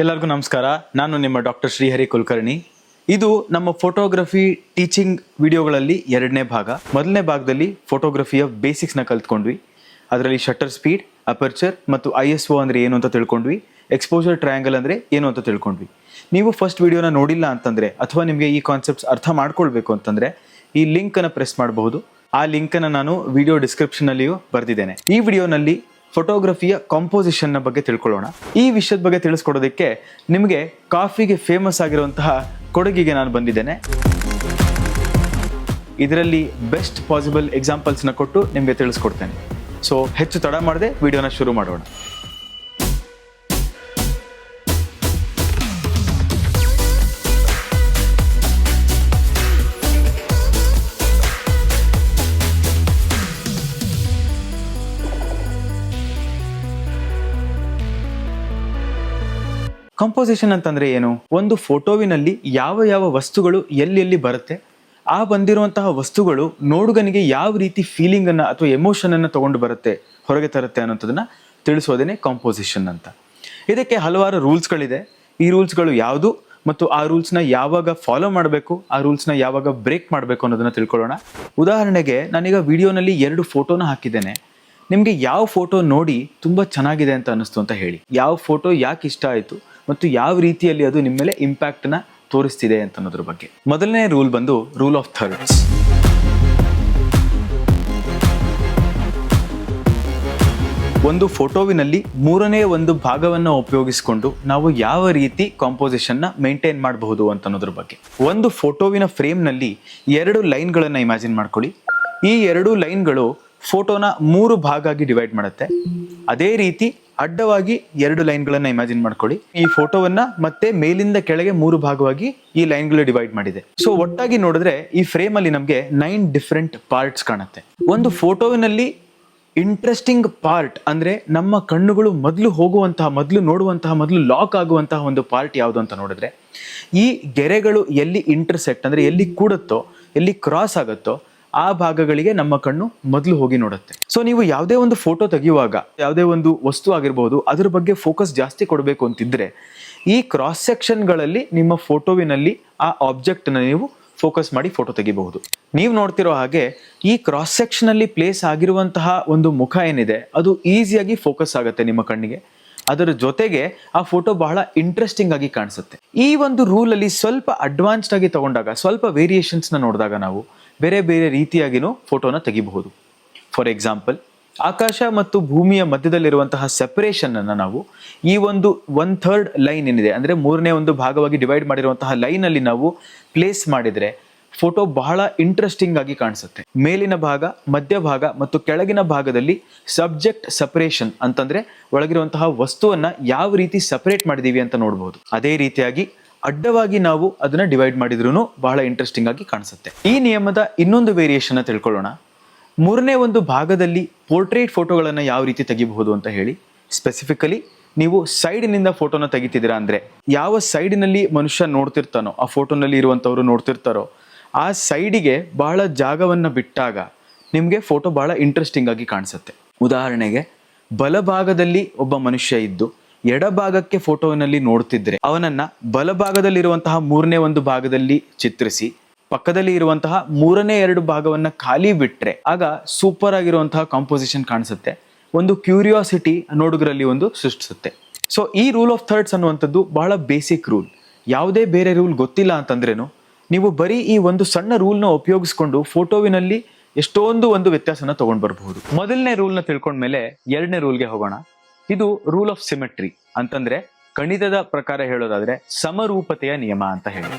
ಎಲ್ಲರಿಗೂ ನಮಸ್ಕಾರ. ನಾನು ನಿಮ್ಮ ಡಾಕ್ಟರ್ ಶ್ರೀಹರಿ ಕುಲಕರ್ಣಿ. ಇದು ನಮ್ಮ ಫೋಟೋಗ್ರಫಿ ಟೀಚಿಂಗ್ ವಿಡಿಯೋಗಳಲ್ಲಿ ಎರಡನೇ ಭಾಗ. ಮೊದಲನೇ ಭಾಗದಲ್ಲಿ ಫೋಟೋಗ್ರಫಿಯ ಬೇಸಿಕ್ಸ್ನ ಕಲ್ತ್ಕೊಂಡ್ವಿ. ಅದರಲ್ಲಿ ಶಟರ್ ಸ್ಪೀಡ್ ಅಪರ್ಚರ್ ಮತ್ತು ಐ ಎಸ್ ಒ ಅಂದರೆ ಏನು ಅಂತ ತಿಳ್ಕೊಂಡ್ವಿ. ಎಕ್ಸ್ಪೋಜರ್ ಟ್ರಯಾಂಗಲ್ ಅಂದರೆ ಏನು ಅಂತ ತಿಳ್ಕೊಂಡ್ವಿ. ನೀವು ಫಸ್ಟ್ ವಿಡಿಯೋನ ನೋಡಿಲ್ಲ ಅಂತಂದರೆ ಅಥವಾ ನಿಮಗೆ ಈ ಕಾನ್ಸೆಪ್ಟ್ಸ್ ಅರ್ಥ ಮಾಡ್ಕೊಳ್ಬೇಕು ಅಂತಂದರೆ ಈ ಲಿಂಕನ್ನು ಪ್ರೆಸ್ ಮಾಡಬಹುದು. ಆ ಲಿಂಕನ್ನು ನಾನು ವಿಡಿಯೋ ಡಿಸ್ಕ್ರಿಪ್ಷನ್ನಲ್ಲಿಯೂ ಬರೆದಿದ್ದೇನೆ. ಈ ವಿಡಿಯೋನಲ್ಲಿ ಫೋಟೋಗ್ರಫಿಯ ಕಾಂಪೋಸಿಷನ್ನ ಬಗ್ಗೆ ತಿಳ್ಕೊಳ್ಳೋಣ. ಈ ವಿಷಯದ ಬಗ್ಗೆ ತಿಳಿಸ್ಕೊಡೋದಕ್ಕೆ ನಿಮಗೆ ಕಾಫಿಗೆ ಫೇಮಸ್ ಆಗಿರುವಂತಹ ಕೊಡಗಿಗೆ ನಾನು ಬಂದಿದ್ದೇನೆ. ಇದರಲ್ಲಿ ಬೆಸ್ಟ್ ಪಾಸಿಬಲ್ ಎಕ್ಸಾಂಪಲ್ಸ್ನ ಕೊಟ್ಟು ನಿಮಗೆ ತಿಳಿಸ್ಕೊಡ್ತೇನೆ. ಸೊ ಹೆಚ್ಚು ತಡ ಮಾಡದೆ ವಿಡಿಯೋನ ಶುರು ಮಾಡೋಣ. ಕಂಪೋಸಿಷನ್ ಅಂತಂದ್ರೆ ಏನು? ಒಂದು ಫೋಟೋವಿನಲ್ಲಿ ಯಾವ ಯಾವ ವಸ್ತುಗಳು ಎಲ್ಲೆಲ್ಲಿ ಬರುತ್ತೆ? ಆ ಬಂದಿರುವಂತಹ ವಸ್ತುಗಳು ನೋಡುಗನಿಗೆ ಯಾವ ರೀತಿ ಫೀಲಿಂಗ್ ಅನ್ನ ಅಥವಾ ಎಮೋಷನ್ ಅನ್ನ ತಗೊಂಡು ಬರುತ್ತೆ, ಹೊರಗೆ ತರುತ್ತೆ ಅನ್ನೋಂಥದ್ದನ್ನ ತಿಳಿಸೋದೇನೆ ಕಾಂಪೋಸಿಷನ್ ಅಂತ. ಇದಕ್ಕೆ ಹಲವಾರು ರೂಲ್ಸ್ಗಳಿದೆ ಈ ರೂಲ್ಸ್ಗಳು ಯಾವುದು ಮತ್ತು ಆ ರೂಲ್ಸ್ನ ಯಾವಾಗ ಫಾಲೋ ಮಾಡಬೇಕು, ಆ ರೂಲ್ಸ್ನ ಯಾವಾಗ ಬ್ರೇಕ್ ಮಾಡಬೇಕು ಅನ್ನೋದನ್ನ ತಿಳ್ಕೊಳ್ಳೋಣ. ಉದಾಹರಣೆಗೆ ನಾನೀಗ ವಿಡಿಯೋನಲ್ಲಿ ಎರಡು ಫೋಟೋನ ಹಾಕಿದ್ದೇನೆ. ನಿಮಗೆ ಯಾವ ಫೋಟೋ ನೋಡಿ ತುಂಬಾ ಚೆನ್ನಾಗಿದೆ ಅಂತ ಅನ್ನಿಸ್ತು ಅಂತ ಹೇಳಿ. ಯಾವ ಫೋಟೋ ಯಾಕೆ ಇಷ್ಟ ಆಯಿತು? ಮತ್ತು ಯಾವ ರೀತಿಯಲ್ಲಿ ಅದು ನಿಮ್ಮ ಮೇಲೆ ಇಂಪ್ಯಾಕ್ಟ್ನ ತೋರಿಸ್ತಿದೆ ಅಂತ ಅನ್ನೋದ್ರ ಬಗ್ಗೆ. ಮೊದಲನೇ ರೂಲ್ ಬಂದು ರೂಲ್ ಆಫ್ ಥರ್ಡ್ಸ್ ಒಂದು ಫೋಟೋವಿನಲ್ಲಿ ಮೂರನೇ ಒಂದು ಭಾಗವನ್ನು ಉಪಯೋಗಿಸಿಕೊಂಡು ನಾವು ಯಾವ ರೀತಿ ಕಾಂಪೋಸಿಷನ್ನ ಮೇಂಟೈನ್ ಮಾಡಬಹುದು ಅಂತ ಅನ್ನೋದ್ರ ಬಗ್ಗೆ. ಒಂದು ಫೋಟೋವಿನ ಫ್ರೇಮ್ನಲ್ಲಿ ಎರಡು ಲೈನ್ಗಳನ್ನು ಇಮ್ಯಾಜಿನ್ ಮಾಡ್ಕೊಳ್ಳಿ. ಈ ಎರಡು ಲೈನ್ಗಳು ಫೋಟೋನ ಮೂರು ಭಾಗ ಆಗಿ ಡಿವೈಡ್ ಮಾಡುತ್ತೆ. ಅದೇ ರೀತಿ ಅಡ್ಡವಾಗಿ ಎರಡು ಲೈನ್ಗಳನ್ನ ಇಮ್ಯಾಜಿನ್ ಮಾಡ್ಕೊಳ್ಳಿ. ಈ ಫೋಟೋವನ್ನ ಮತ್ತೆ ಮೇಲಿಂದ ಕೆಳಗೆ ಮೂರು ಭಾಗವಾಗಿ ಈ ಲೈನ್ಗಳು ಡಿವೈಡ್ ಮಾಡಿದೆ. ಸೊ ಒಟ್ಟಾಗಿ ನೋಡಿದ್ರೆ ಈ ಫ್ರೇಮ್ ಅಲ್ಲಿ ನಮಗೆ ನೈನ್ ಡಿಫ್ರೆಂಟ್ ಪಾರ್ಟ್ಸ್ ಕಾಣುತ್ತೆ. ಒಂದು ಫೋಟೋವಿನಲ್ಲಿ ಇಂಟ್ರೆಸ್ಟಿಂಗ್ ಪಾರ್ಟ್ ಅಂದ್ರೆ ನಮ್ಮ ಕಣ್ಣುಗಳು ಮೊದಲು ಹೋಗುವಂತಹ, ಮೊದಲು ನೋಡುವಂತಹ, ಮೊದಲು ಲಾಕ್ ಆಗುವಂತಹ ಒಂದು ಪಾರ್ಟ್ ಯಾವುದು ಅಂತ ನೋಡಿದ್ರೆ, ಈ ಗೆರೆಗಳು ಎಲ್ಲಿ ಇಂಟರ್ಸೆಕ್ಟ್ ಅಂದ್ರೆ ಎಲ್ಲಿ ಕೂಡುತ್ತೋ, ಎಲ್ಲಿ ಕ್ರಾಸ್ ಆಗುತ್ತೋ ಆ ಭಾಗಗಳಿಗೆ ನಮ್ಮ ಕಣ್ಣು ಮೊದಲು ಹೋಗಿ ನೋಡುತ್ತೆ. ಸೊ ನೀವು ಯಾವುದೇ ಒಂದು ಫೋಟೋ ತೆಗೆಯುವಾಗ, ಯಾವುದೇ ಒಂದು ವಸ್ತು ಆಗಿರ್ಬೋದು, ಅದ್ರ ಬಗ್ಗೆ ಫೋಕಸ್ ಜಾಸ್ತಿ ಕೊಡಬೇಕು ಅಂತಿದ್ರೆ, ಈ ಕ್ರಾಸ್ ಸೆಕ್ಷನ್ಗಳಲ್ಲಿ ನಿಮ್ಮ ಫೋಟೋವಿನಲ್ಲಿ ಆ ಆಬ್ಜೆಕ್ಟ್ನ ನೀವು ಫೋಕಸ್ ಮಾಡಿ ಫೋಟೋ ತೆಗಿಬಹುದು. ನೀವು ನೋಡ್ತಿರೋ ಹಾಗೆ, ಈ ಕ್ರಾಸ್ ಸೆಕ್ಷನ್ ಅಲ್ಲಿ ಪ್ಲೇಸ್ ಆಗಿರುವಂತಹ ಒಂದು ಮುಖ ಏನಿದೆ, ಅದು ಈಸಿಯಾಗಿ ಫೋಕಸ್ ಆಗುತ್ತೆ ನಿಮ್ಮ ಕಣ್ಣಿಗೆ. ಅದರ ಜೊತೆಗೆ ಆ ಫೋಟೋ ಬಹಳ ಇಂಟ್ರೆಸ್ಟಿಂಗ್ ಆಗಿ ಕಾಣಿಸುತ್ತೆ. ಈ ಒಂದು ರೂಲ್ ಅಲ್ಲಿ ಸ್ವಲ್ಪ ಅಡ್ವಾನ್ಸ್ಡ್ ಆಗಿ ತಗೊಂಡಾಗ, ಸ್ವಲ್ಪ ವೇರಿಯೇಷನ್ಸ್ನ ನೋಡಿದಾಗ ನಾವು ಬೇರೆ ಬೇರೆ ರೀತಿಯಾಗಿನೂ ಫೋಟೋನ ತೆಗಿಬಹುದು. ಫಾರ್ ಎಕ್ಸಾಂಪಲ್ ಆಕಾಶ ಮತ್ತು ಭೂಮಿಯ ಮಧ್ಯದಲ್ಲಿರುವಂತಹ ಸೆಪರೇಷನ್ ಅನ್ನ ನಾವು ಈ ಒಂದು ಒನ್ ಥರ್ಡ್ ಲೈನ್ ಏನಿದೆ, ಅಂದ್ರೆ ಮೂರನೇ ಒಂದು ಭಾಗವಾಗಿ ಡಿವೈಡ್ ಮಾಡಿರುವಂತಹ ಲೈನ್ ಅಲ್ಲಿ ನಾವು ಪ್ಲೇಸ್ ಮಾಡಿದ್ರೆ ಫೋಟೋ ಬಹಳ ಇಂಟ್ರೆಸ್ಟಿಂಗ್ ಆಗಿ ಕಾಣಿಸುತ್ತೆ. ಮೇಲಿನ ಭಾಗ ಮಧ್ಯಭಾಗ ಮತ್ತು ಕೆಳಗಿನ ಭಾಗದಲ್ಲಿ ಸಬ್ಜೆಕ್ಟ್ ಸಪರೇಷನ್ ಅಂತಂದ್ರೆ ಒಳಗಿರುವಂತಹ ವಸ್ತುವನ್ನ ಯಾವ ರೀತಿ ಸಪರೇಟ್ ಮಾಡಿದೀವಿ ಅಂತ ನೋಡಬಹುದು. ಅದೇ ರೀತಿಯಾಗಿ ಅಡ್ಡವಾಗಿ ನಾವು ಅದನ್ನ ಡಿವೈಡ್ ಮಾಡಿದ್ರು ಬಹಳ ಇಂಟ್ರೆಸ್ಟಿಂಗ್ ಆಗಿ ಕಾಣಿಸುತ್ತೆ. ಈ ನಿಯಮದ ಇನ್ನೊಂದು ವೇರಿಯೇಷನ್ ತಿಳ್ಕೊಳ್ಳೋಣ. ಮೂರನೇ ಒಂದು ಭಾಗದಲ್ಲಿ ಪೋರ್ಟ್ರೇಟ್ ಫೋಟೋಗಳನ್ನು ಯಾವ ರೀತಿ ತೆಗಿಬಹುದು ಅಂತ ಹೇಳಿ. ಸ್ಪೆಸಿಫಿಕಲಿ ನೀವು ಸೈಡಿನಿಂದ ಫೋಟೋನ ತೆಗಿತಿದ್ದೀರಾ ಅಂದ್ರೆ, ಯಾವ ಸೈಡಿನಲ್ಲಿ ಮನುಷ್ಯ ನೋಡ್ತಿರ್ತಾನೋ, ಆ ಫೋಟೋನಲ್ಲಿ ಇರುವಂಥವ್ರು ನೋಡ್ತಿರ್ತಾರೋ, ಆ ಸೈಡಿಗೆ ಬಹಳ ಜಾಗವನ್ನು ಬಿಟ್ಟಾಗ ನಿಮಗೆ ಫೋಟೋ ಬಹಳ ಇಂಟ್ರೆಸ್ಟಿಂಗ್ ಆಗಿ ಕಾಣಿಸುತ್ತೆ. ಉದಾಹರಣೆಗೆ, ಬಲಭಾಗದಲ್ಲಿ ಒಬ್ಬ ಮನುಷ್ಯ ಇದ್ದು ಎಡಭಾಗಕ್ಕೆ ಫೋಟೋನಲ್ಲಿ ನೋಡ್ತಿದ್ರೆ ಅವನನ್ನ ಬಲಭಾಗದಲ್ಲಿರುವಂತಹ ಮೂರನೇ ಒಂದು ಭಾಗದಲ್ಲಿ ಚಿತ್ರಿಸಿ, ಪಕ್ಕದಲ್ಲಿ ಇರುವಂತಹ ಮೂರನೇ ಎರಡು ಭಾಗವನ್ನ ಖಾಲಿ ಬಿಟ್ರೆ ಆಗ ಸೂಪರ್ ಆಗಿರುವಂತಹ ಕಾಂಪೋಸಿಷನ್ ಕಾಣಿಸುತ್ತೆ. ಒಂದು ಕ್ಯೂರಿಯಾಸಿಟಿ ನೋಡುಗರಲ್ಲಿ ಒಂದು ಸೃಷ್ಟಿಸುತ್ತೆ. ಸೊ ಈ ರೂಲ್ ಆಫ್ ಥರ್ಡ್ಸ್ ಅನ್ನುವಂಥದ್ದು ಬಹಳ ಬೇಸಿಕ್ ರೂಲ್ ಯಾವುದೇ ಬೇರೆ ರೂಲ್ ಗೊತ್ತಿಲ್ಲ ಅಂತಂದ್ರೇನು, ನೀವು ಬರೀ ಈ ಒಂದು ಸಣ್ಣ ರೂಲ್ನ ಉಪಯೋಗಿಸ್ಕೊಂಡು ಫೋಟೋವಿನಲ್ಲಿ ಎಷ್ಟೊಂದು ಒಂದು ವ್ಯತ್ಯಾಸನ ತಗೊಂಡ್ ಬರಬಹುದು ಮೊದಲನೇ ರೂಲ್ನ ತಿಳ್ಕೊಂಡ್ಮೇಲೆ ಎರಡನೇ ರೂಲ್ಗೆ ಹೋಗೋಣ. ಇದು ರೂಲ್ ಆಫ್ ಸಿಮೆಟ್ರಿ ಅಂತಂದ್ರೆ ಗಣಿತದ ಪ್ರಕಾರ ಹೇಳೋದಾದ್ರೆ ಸಮರೂಪತೆಯ ನಿಯಮ ಅಂತ ಹೇಳಿ.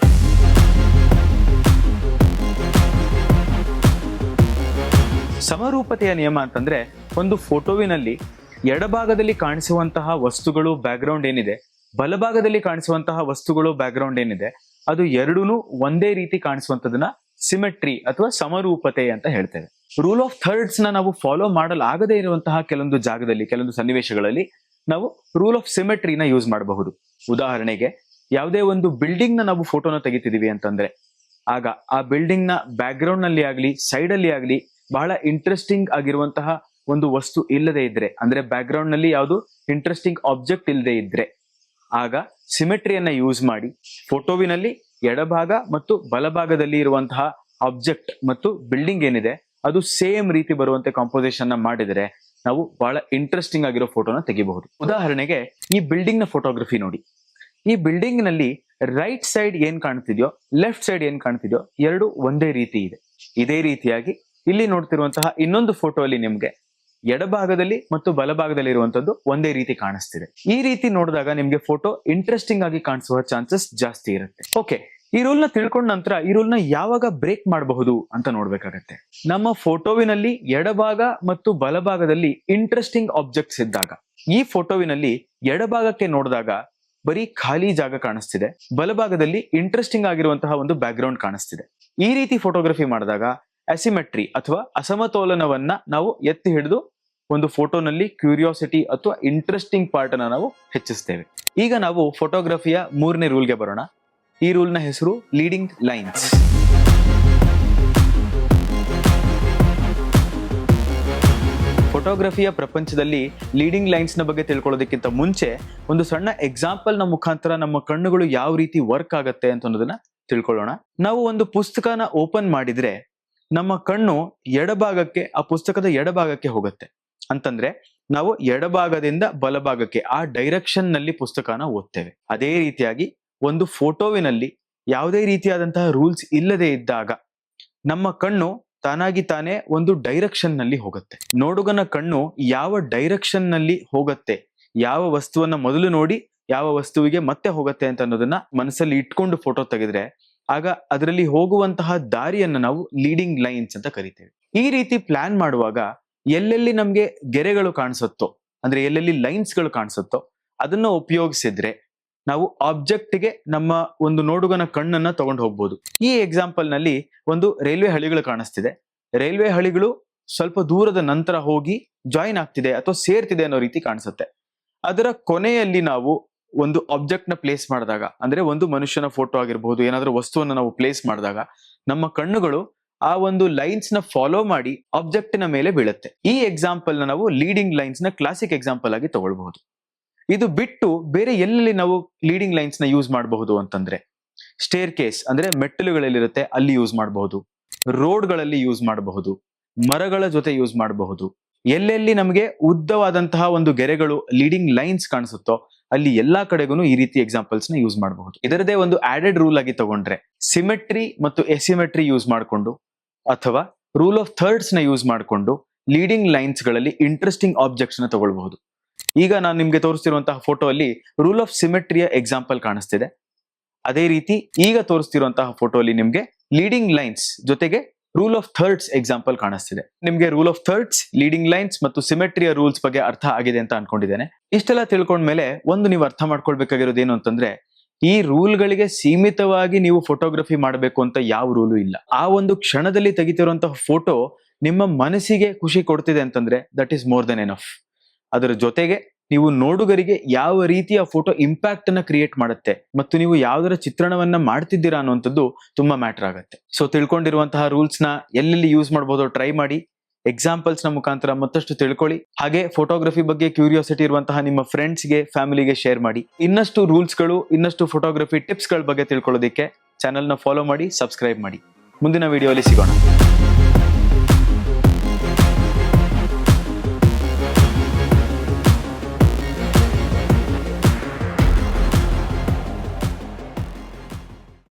ಸಮರೂಪತೆಯ ನಿಯಮ ಅಂತಂದ್ರೆ ಒಂದು ಫೋಟೋವಿನಲ್ಲಿ ಎಡಭಾಗದಲ್ಲಿ ಕಾಣಿಸುವಂತಹ ವಸ್ತುಗಳು ಬ್ಯಾಕ್ಗ್ರೌಂಡ್ ಏನಿದೆ, ಬಲಭಾಗದಲ್ಲಿ ಕಾಣಿಸುವಂತಹ ವಸ್ತುಗಳು ಬ್ಯಾಕ್ಗ್ರೌಂಡ್ ಏನಿದೆ, ಅದು ಎರಡೂ ಒಂದೇ ರೀತಿ ಕಾಣಿಸುವಂಥದ್ದನ್ನ ಸಿಮೆಟ್ರಿ ಅಥವಾ ಸಮರೂಪತೆ ಅಂತ ಹೇಳ್ತೇವೆ. ರೂಲ್ ಆಫ್ ಥರ್ಡ್ಸ್ನ ನಾವು ಫಾಲೋ ಮಾಡಲಾಗದೇ ಇರುವಂತಹ ಕೆಲವೊಂದು ಜಾಗದಲ್ಲಿ, ಕೆಲವೊಂದು ಸನ್ನಿವೇಶಗಳಲ್ಲಿ ನಾವು ರೂಲ್ ಆಫ್ ಸಿಮೆಟ್ರಿನ ಯೂಸ್ ಮಾಡಬಹುದು. ಉದಾಹರಣೆಗೆ, ಯಾವುದೇ ಒಂದು ಬಿಲ್ಡಿಂಗ್ನ ನಾವು ಫೋಟೋನ ತೆಗಿತಿದೀವಿ ಅಂತಂದ್ರೆ, ಆಗ ಆ ಬಿಲ್ಡಿಂಗ್ನ ಬ್ಯಾಕ್ಗ್ರೌಂಡ್ನಲ್ಲಿ ಆಗಲಿ ಸೈಡ್ ಅಲ್ಲಿ ಆಗಲಿ ಬಹಳ ಇಂಟ್ರೆಸ್ಟಿಂಗ್ ಆಗಿರುವಂತಹ ಒಂದು ವಸ್ತು ಇಲ್ಲದೆ ಇದ್ರೆ, ಅಂದ್ರೆ ಬ್ಯಾಕ್ಗ್ರೌಂಡ್ನಲ್ಲಿ ಯಾವುದು ಇಂಟ್ರೆಸ್ಟಿಂಗ್ ಆಬ್ಜೆಕ್ಟ್ ಇಲ್ಲದೆ ಇದ್ರೆ, ಆಗ ಸಿಮೆಟ್ರಿಯನ್ನ ಯೂಸ್ ಮಾಡಿ ಫೋಟೋವಿನಲ್ಲಿ ಎಡಭಾಗ ಮತ್ತು ಬಲಭಾಗದಲ್ಲಿ ಇರುವಂತಹ ಆಬ್ಜೆಕ್ಟ್ ಮತ್ತು ಬಿಲ್ಡಿಂಗ್ ಏನಿದೆ ಅದು ಸೇಮ್ ರೀತಿ ಬರುವಂತೆ ಕಾಂಪೋಸಿಷನ್ನ ಮಾಡಿದರೆ ನಾವು ಬಹಳ ಇಂಟ್ರೆಸ್ಟಿಂಗ್ ಆಗಿರೋ ಫೋಟೋನ ತೆಗಿಬಹುದು. ಉದಾಹರಣೆಗೆ ಈ ಬಿಲ್ಡಿಂಗ್ನ ಫೋಟೋಗ್ರಫಿ ನೋಡಿ. ಈ ಬಿಲ್ಡಿಂಗ್ನಲ್ಲಿ ರೈಟ್ ಸೈಡ್ ಏನ್ ಕಾಣ್ತಿದ್ಯೋ ಲೆಫ್ಟ್ ಸೈಡ್ ಏನ್ ಕಾಣ್ತಿದ್ಯೋ ಎರಡು ಒಂದೇ ರೀತಿ ಇದೆ. ಇದೇ ರೀತಿಯಾಗಿ ಇಲ್ಲಿ ನೋಡ್ತಿರುವಂತಹ ಇನ್ನೊಂದು ಫೋಟೋ ಅಲ್ಲಿ ನಿಮ್ಗೆ ಎಡಭಾಗದಲ್ಲಿ ಮತ್ತು ಬಲಭಾಗದಲ್ಲಿ ಇರುವಂತದ್ದು ಒಂದೇ ರೀತಿ ಕಾಣಿಸ್ತಿದೆ. ಈ ರೀತಿ ನೋಡಿದಾಗ ನಿಮ್ಗೆ ಫೋಟೋ ಇಂಟ್ರೆಸ್ಟಿಂಗ್ ಆಗಿ ಕಾಣಿಸುವ ಚಾನ್ಸಸ್ ಜಾಸ್ತಿ ಇರುತ್ತೆ. ಓಕೆ ಈ ರೂಲ್ನ ತಿಳ್ಕೊಂಡ ನಂತರ ಈ ರೂಲ್ನ ಯಾವಾಗ ಬ್ರೇಕ್ ಮಾಡಬಹುದು ಅಂತ ನೋಡ್ಬೇಕಾಗತ್ತೆ. ನಮ್ಮ ಫೋಟೋವಿನಲ್ಲಿ ಎಡಭಾಗ ಮತ್ತು ಬಲಭಾಗದಲ್ಲಿ ಇಂಟ್ರೆಸ್ಟಿಂಗ್ ಆಬ್ಜೆಕ್ಟ್ಸ್ ಇದ್ದಾಗ, ಈ ಫೋಟೋವಿನಲ್ಲಿ ಎಡಭಾಗಕ್ಕೆ ನೋಡಿದಾಗ ಬರೀ ಖಾಲಿ ಜಾಗ ಕಾಣಿಸ್ತಿದೆ, ಬಲಭಾಗದಲ್ಲಿ ಇಂಟ್ರೆಸ್ಟಿಂಗ್ ಆಗಿರುವಂತಹ ಒಂದು ಬ್ಯಾಕ್ ಗ್ರೌಂಡ್ ಕಾಣಿಸ್ತಿದೆ. ಈ ರೀತಿ ಫೋಟೋಗ್ರಫಿ ಮಾಡಿದಾಗ ಅಸಿಮೆಟ್ರಿ ಅಥವಾ ಅಸಮತೋಲನವನ್ನ ನಾವು ಎತ್ತಿ ಹಿಡಿದು ಒಂದು ಫೋಟೋನಲ್ಲಿ ಕ್ಯೂರಿಯಾಸಿಟಿ ಅಥವಾ ಇಂಟ್ರೆಸ್ಟಿಂಗ್ ಪಾರ್ಟ್ ಅನ್ನ ನಾವು ಹೆಚ್ಚಿಸ್ತೇವೆ. ಈಗ ನಾವು ಫೋಟೋಗ್ರಫಿಯ ಮೂರನೇ ರೂಲ್ಗೆ ಬರೋಣ. ಈ ರೂಲ್ನ ಹೆಸರು ಲೀಡಿಂಗ್ ಲೈನ್ಸ್ ಫೋಟೋಗ್ರಫಿಯ ಪ್ರಪಂಚದಲ್ಲಿ ಲೀಡಿಂಗ್ ಲೈನ್ಸ್ನ ಬಗ್ಗೆ ತಿಳ್ಕೊಳ್ಳೋದಕ್ಕಿಂತ ಮುಂಚೆ ಒಂದು ಸಣ್ಣ ಎಕ್ಸಾಂಪಲ್ನ ಮುಖಾಂತರ ನಮ್ಮ ಕಣ್ಣುಗಳು ಯಾವ ರೀತಿ ವರ್ಕ್ ಆಗುತ್ತೆ ಅಂತ ಅನ್ನೋದನ್ನ ತಿಳ್ಕೊಳ್ಳೋಣ. ನಾವು ಒಂದು ಪುಸ್ತಕನ ಓಪನ್ ಮಾಡಿದ್ರೆ ನಮ್ಮ ಕಣ್ಣು ಎಡಭಾಗಕ್ಕೆ, ಆ ಪುಸ್ತಕದ ಎಡಭಾಗಕ್ಕೆ ಹೋಗುತ್ತೆ. ಅಂತಂದ್ರೆ ನಾವು ಎಡಭಾಗದಿಂದ ಬಲಭಾಗಕ್ಕೆ ಆ ಡೈರೆಕ್ಷನ್ನಲ್ಲಿ ಪುಸ್ತಕನ ಓದ್ತೇವೆ. ಅದೇ ರೀತಿಯಾಗಿ ಒಂದು ಫೋಟೋವಿನಲ್ಲಿ ಯಾವುದೇ ರೀತಿಯಾದಂತಹ ರೂಲ್ಸ್ ಇಲ್ಲದೆ ಇದ್ದಾಗ ನಮ್ಮ ಕಣ್ಣು ತಾನಾಗಿ ತಾನೇ ಒಂದು ಡೈರೆಕ್ಷನ್ನಲ್ಲಿ ಹೋಗುತ್ತೆ. ನೋಡುಗನ ಕಣ್ಣು ಯಾವ ಡೈರೆಕ್ಷನ್ನಲ್ಲಿ ಹೋಗುತ್ತೆ, ಯಾವ ವಸ್ತುವನ್ನ ಮೊದಲು ನೋಡಿ ಯಾವ ವಸ್ತುವಿಗೆ ಮತ್ತೆ ಹೋಗುತ್ತೆ ಅಂತ ಅನ್ನೋದನ್ನ ಮನಸ್ಸಲ್ಲಿ ಇಟ್ಕೊಂಡು ಫೋಟೋ ತೆಗೆದ್ರೆ ಆಗ ಅದರಲ್ಲಿ ಹೋಗುವಂತಹ ದಾರಿಯನ್ನ ನಾವು ಲೀಡಿಂಗ್ ಲೈನ್ಸ್ ಅಂತ ಕರಿತೇವೆ. ಈ ರೀತಿ ಪ್ಲಾನ್ ಮಾಡುವಾಗ ಎಲ್ಲೆಲ್ಲಿ ನಮ್ಗೆ ಗೆರೆಗಳು ಕಾಣಿಸುತ್ತೋ, ಅಂದ್ರೆ ಎಲ್ಲೆಲ್ಲಿ ಲೈನ್ಸ್ಗಳು ಕಾಣಿಸುತ್ತೋ ಅದನ್ನ ಉಪಯೋಗಿಸಿದ್ರೆ ನಾವು ಆಬ್ಜೆಕ್ಟ್ಗೆ ನಮ್ಮ ಒಂದು ನೋಡುಗನ ಕಣ್ಣನ್ನ ತಗೊಂಡು ಹೋಗ್ಬೋದು. ಈ ಎಕ್ಸಾಂಪಲ್ನಲ್ಲಿ ಒಂದು ರೈಲ್ವೆ ಹಳಿಗಳು ಕಾಣಿಸ್ತಿದೆ. ರೈಲ್ವೆ ಹಳಿಗಳು ಸ್ವಲ್ಪ ದೂರದ ನಂತರ ಹೋಗಿ ಜಾಯಿನ್ ಆಗ್ತಿದೆ ಅಥವಾ ಸೇರ್ತಿದೆ ಅನ್ನೋ ರೀತಿ ಕಾಣಿಸುತ್ತೆ. ಅದರ ಕೊನೆಯಲ್ಲಿ ನಾವು ಒಂದು ಆಬ್ಜೆಕ್ಟ್ನ ಪ್ಲೇಸ್ ಮಾಡಿದಾಗ, ಅಂದ್ರೆ ಒಂದು ಮನುಷ್ಯನ ಫೋಟೋ ಆಗಿರ್ಬಹುದು ಏನಾದ್ರೂ ವಸ್ತುವನ್ನ ನಾವು ಪ್ಲೇಸ್ ಮಾಡಿದಾಗ, ನಮ್ಮ ಕಣ್ಣುಗಳು ಆ ಒಂದು ಲೈನ್ಸ್ನ ಫಾಲೋ ಮಾಡಿ ಆಬ್ಜೆಕ್ಟ್ನ ಮೇಲೆ ಬೀಳುತ್ತೆ. ಈ ಎಕ್ಸಾಂಪಲ್ನ ನಾವು ಲೀಡಿಂಗ್ ಲೈನ್ಸ್ನ ಕ್ಲಾಸಿಕ್ ಎಕ್ಸಾಂಪಲ್ ಆಗಿ ತಗೊಳ್ಬಹುದು. ಇದು ಬಿಟ್ಟು ಬೇರೆ ಎಲ್ಲೆಲ್ಲಿ ನಾವು ಲೀಡಿಂಗ್ ಲೈನ್ಸ್ನ ಯೂಸ್ ಮಾಡಬಹುದು ಅಂತಂದ್ರೆ ಸ್ಟೇರ್ ಕೇಸ್ ಅಂದ್ರೆ ಮೆಟ್ಟಲುಗಳಲ್ಲಿರುತ್ತೆ, ಅಲ್ಲಿ ಯೂಸ್ ಮಾಡಬಹುದು. ರೋಡ್ಗಳಲ್ಲಿ ಯೂಸ್ ಮಾಡಬಹುದು. ಮರಗಳ ಜೊತೆ ಯೂಸ್ ಮಾಡಬಹುದು. ಎಲ್ಲೆಲ್ಲಿ ನಮಗೆ ಉದ್ದವಾದಂತಹ ಒಂದು ಗೆರೆಗಳು ಲೀಡಿಂಗ್ ಲೈನ್ಸ್ ಕಾಣಿಸುತ್ತೋ ಅಲ್ಲಿ ಎಲ್ಲಾ ಕಡೆಗೂ ಈ ರೀತಿ ಎಕ್ಸಾಂಪಲ್ಸ್ನ ಯೂಸ್ ಮಾಡಬಹುದು. ಇದರದೇ ಒಂದು ಆಡೆಡ್ ರೂಲ್ ಆಗಿ ತಗೊಂಡ್ರೆ ಸಿಮೆಟ್ರಿ ಮತ್ತು ಎಸಿಮೆಟ್ರಿ ಯೂಸ್ ಮಾಡಿಕೊಂಡು ಅಥವಾ ರೂಲ್ ಆಫ್ ಥರ್ಡ್ಸ್ನ ಯೂಸ್ ಮಾಡಿಕೊಂಡು ಲೀಡಿಂಗ್ ಲೈನ್ಸ್ಗಳಲ್ಲಿ ಇಂಟ್ರೆಸ್ಟಿಂಗ್ ಆಬ್ಜೆಕ್ಟ್ಸ್ನ ತಗೊಳ್ಬಹುದು. ಈಗ ನಾನು ನಿಮ್ಗೆ ತೋರಿಸ್ತಿರುವಂತಹ ಫೋಟೋ ಅಲ್ಲಿ ರೂಲ್ ಆಫ್ ಸಿಮೆಟ್ರಿಯ ಎಕ್ಸಾಂಪಲ್ ಕಾಣಿಸ್ತಿದೆ. ಅದೇ ರೀತಿ ಈಗ ತೋರಿಸ್ತಿರುವಂತಹ ಫೋಟೋ ಅಲ್ಲಿ ನಿಮ್ಗೆ ಲೀಡಿಂಗ್ ಲೈನ್ಸ್ ಜೊತೆಗೆ ರೂಲ್ ಆಫ್ ಥರ್ಡ್ಸ್ ಎಕ್ಸಾಂಪಲ್ ಕಾಣಿಸ್ತಿದೆ. ನಿಮ್ಗೆ rule of thirds leading lines ಮತ್ತು ಸಿಮೆಟ್ರಿಯ ರೂಲ್ಸ್ ಬಗ್ಗೆ ಅರ್ಥ ಆಗಿದೆ ಅಂತ ಅನ್ಕೊಂಡಿದ್ದೇನೆ. ಇಷ್ಟೆಲ್ಲ ತಿಳ್ಕೊಂಡ್ಮೇಲೆ ಒಂದು ನೀವು ಅರ್ಥ ಮಾಡ್ಕೊಳ್ಬೇಕಾಗಿರೋದು ಏನು ಅಂತಂದ್ರೆ ಈ ರೂಲ್ಗಳಿಗೆ ಸೀಮಿತವಾಗಿ ನೀವು ಫೋಟೋಗ್ರಫಿ ಮಾಡಬೇಕು ಅಂತ ಯಾವ ರೂಲು ಇಲ್ಲ. ಆ ಒಂದು ಕ್ಷಣದಲ್ಲಿ ತೆಗಿತಿರುವಂತಹ ಫೋಟೋ ನಿಮ್ಮ ಮನಸ್ಸಿಗೆ ಖುಷಿ ಕೊಡ್ತಿದೆ ಅಂತಂದ್ರೆ that is more than enough ಅದರ ಜೊತೆಗೆ ನೀವು ನೋಡುಗರಿಗೆ ಯಾವ ರೀತಿಯ ಫೋಟೋ ಇಂಪ್ಯಾಕ್ಟ್ ಅನ್ನ ಕ್ರಿಯೇಟ್ ಮಾಡುತ್ತೆ ಮತ್ತು ನೀವು ಯಾವ್ದರ ಚಿತ್ರಣವನ್ನ ಮಾಡ್ತಿದ್ದೀರಾ ಅನ್ನುವಂಥದ್ದು ತುಂಬಾ ಮ್ಯಾಟರ್ ಆಗುತ್ತೆ. ಸೊ ತಿಳ್ಕೊಂಡಿರುವಂತಹ ರೂಲ್ಸ್ನ ಎಲ್ಲೆಲ್ಲಿ ಯೂಸ್ ಮಾಡಬಹುದು ಟ್ರೈ ಮಾಡಿ ಎಕ್ಸಾಂಪಲ್ಸ್ನ ಮುಖಾಂತರ ಮತ್ತಷ್ಟು ತಿಳ್ಕೊಳ್ಳಿ. ಹಾಗೆ ಫೋಟೋಗ್ರಫಿ ಬಗ್ಗೆ ಕ್ಯೂರಿಯಾಸಿಟಿ ಇರುವಂತಹ ನಿಮ್ಮ ಫ್ರೆಂಡ್ಸ್ಗೆ ಫ್ಯಾಮಿಲಿಗೆ ಶೇರ್ ಮಾಡಿ. ಇನ್ನಷ್ಟು ರೂಲ್ಸ್ಗಳು ಇನ್ನಷ್ಟು ಫೋಟೋಗ್ರಫಿ ಟಿಪ್ಸ್ಗಳ ಬಗ್ಗೆ ತಿಳ್ಕೊಳ್ಳೋದಕ್ಕೆ ಚಾನೆಲ್ನ ಫಾಲೋ ಮಾಡಿ ಸಬ್ಸ್ಕ್ರೈಬ್ ಮಾಡಿ. ಮುಂದಿನ ವಿಡಿಯೋಲಿ ಸಿಗೋಣ.